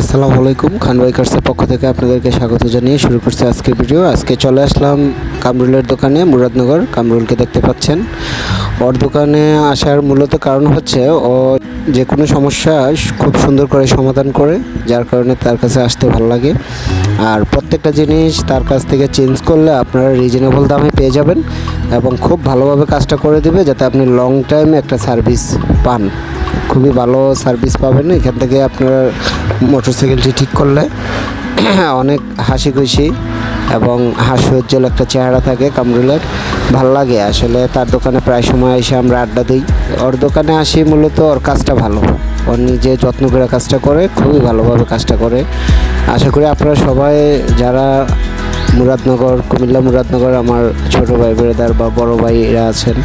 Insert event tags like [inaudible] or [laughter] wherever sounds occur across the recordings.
আসসালামু আলাইকুম। খান বাইকার্সের পক্ষ থেকে আপনাদেরকে স্বাগত জানিয়ে শুরু করছে আজকের ভিডিও। আজকে চলে আসলাম কামরুলের দোকানে, মুরাদনগর। কামরুলকে দেখতে পাচ্ছেন। ওর দোকানে আসার মূলত কারণ হচ্ছে ও যে কোনো সমস্যা খুব সুন্দর করে সমাধান করে, যার কারণে তার কাছে আসতে ভালো লাগে। আর প্রত্যেকটা জিনিস তার কাছ থেকে চেঞ্জ করলে আপনারা রিজনেবল দামে পেয়ে যাবেন এবং খুব ভালোভাবে কাজটা করে দেবে যাতে আপনি লং টাইমে একটা সার্ভিস পান। খুবই ভালো সার্ভিস পাবেন। এখান থেকে আপনার মোটরসাইকেলটি ঠিক করলে [clears throat] অনেক হাসি খুশি এবং হাস্যোজ্জ্বল একটা চেহারা থাকে কামরুলের। ভালো লাগে আসলে, তার দোকানে প্রায় সময় এসে আমরা আড্ডা দিই। ওর দোকানে আসি মূলত ওর কাজটা ভালো। ওর নিজে যত্ন করে কাজটা করে, খুবই ভালোভাবে কাজটা করে। আশা করি আপনারা সবাই যারা মুরাদনগর, কুমিল্লা মুরাদনগর আমার ছোট ভাই ব্রাদার বা বড় ভাইরা আছেন।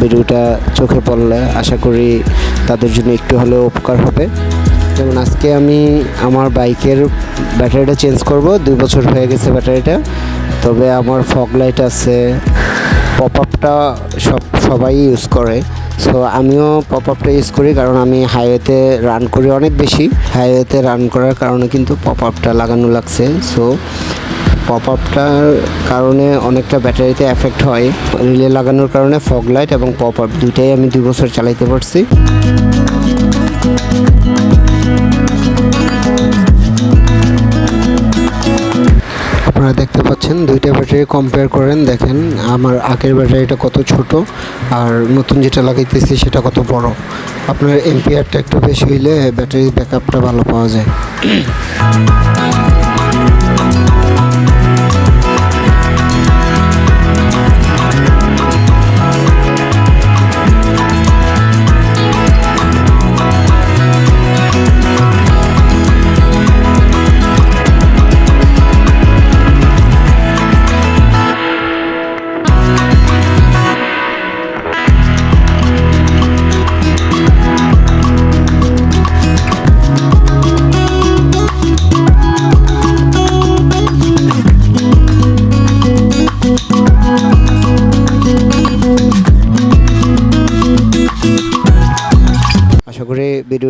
ভিডিওটা চোখে পড়লে আশা করি তাদের জন্য একটু হলেও উপকার হবে। যেমন আজকে আমি আমার বাইকের ব্যাটারিটা চেঞ্জ করব, দুই বছর হয়ে গেছে ব্যাটারিটা। তবে আমার ফগ লাইট আছে পপ আপটা সব, সবাই ইউজ করে। সো আমিও পপ আপটা ইউজ করি কারণ আমি হাইওয়েতে রান করি অনেক বেশি। হাইওয়েতে রান করার কারণে কিন্তু পপ আপটা লাগানো লাগছে। সো পপ আপটার কারণে অনেকটা ব্যাটারিতে এফেক্ট হয়। রিলে লাগানোর কারণে ফগ লাইট এবং পপ আপ দুইটাই আমি দুই বছর চালাইতে পারছি। আপনারা দেখতে পাচ্ছেন দুইটা ব্যাটারি কম্পেয়ার করেন, দেখেন আমার আগের ব্যাটারিটা কত ছোট আর নতুন যেটা লাগাইতেছি সেটা কত বড়। আপনার এমপিআরটা একটু বেশি হইলে ব্যাটারির ব্যাকআপটা ভালো পাওয়া যায়।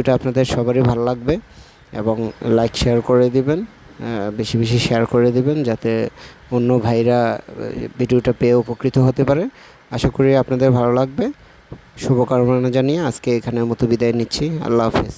ভিডিওটা আপনাদের সবারই ভালো লাগবে এবং লাইক শেয়ার করে দিবেন বেশি বেশি শেয়ার করে দিবেন যাতে অন্য ভাইরা ভিডিওটা পেয়ে উপকৃত হতে পারে। আশা করি আপনাদের ভালো লাগবে। শুভকামনা জানিয়ে আজকে এখানের মতো বিদায় নিচ্ছি। আল্লাহ হাফেজ।